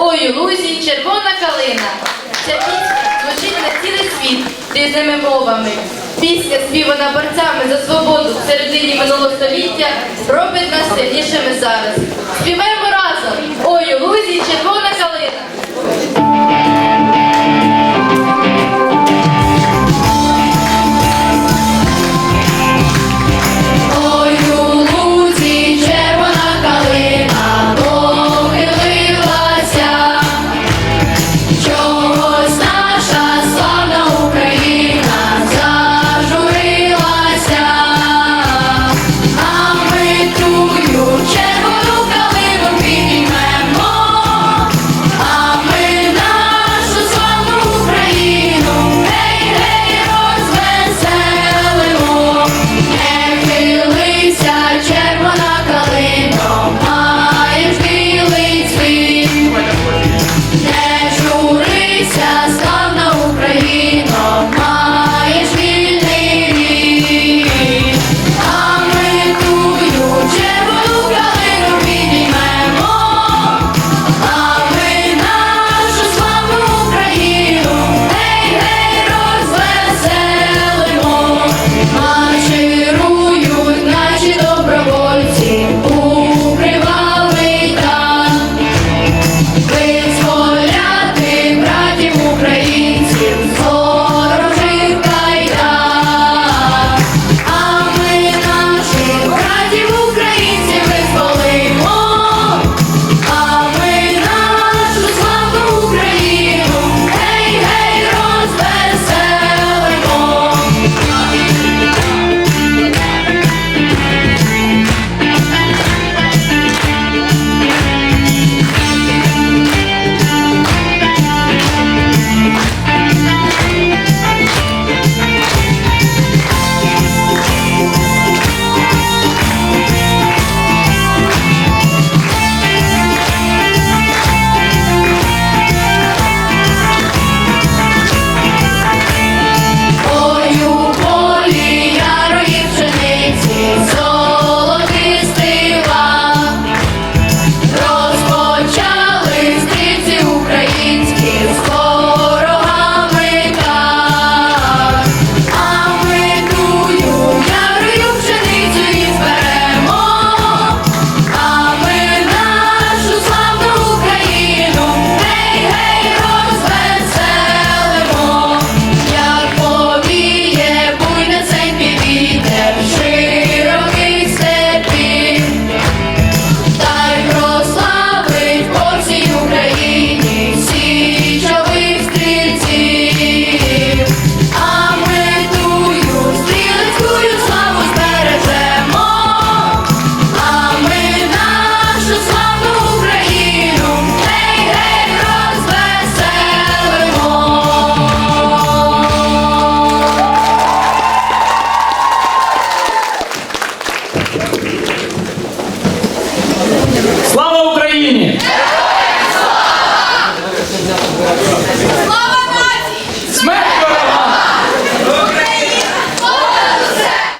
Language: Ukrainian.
Ой, лузі, червона калина. Ця пісня звучить на цілий світ різними мовами. Пісня, співана борцями за свободу в середині минулого століття, робить нас сильнішими зараз. Співаємо разом! Слава Україні!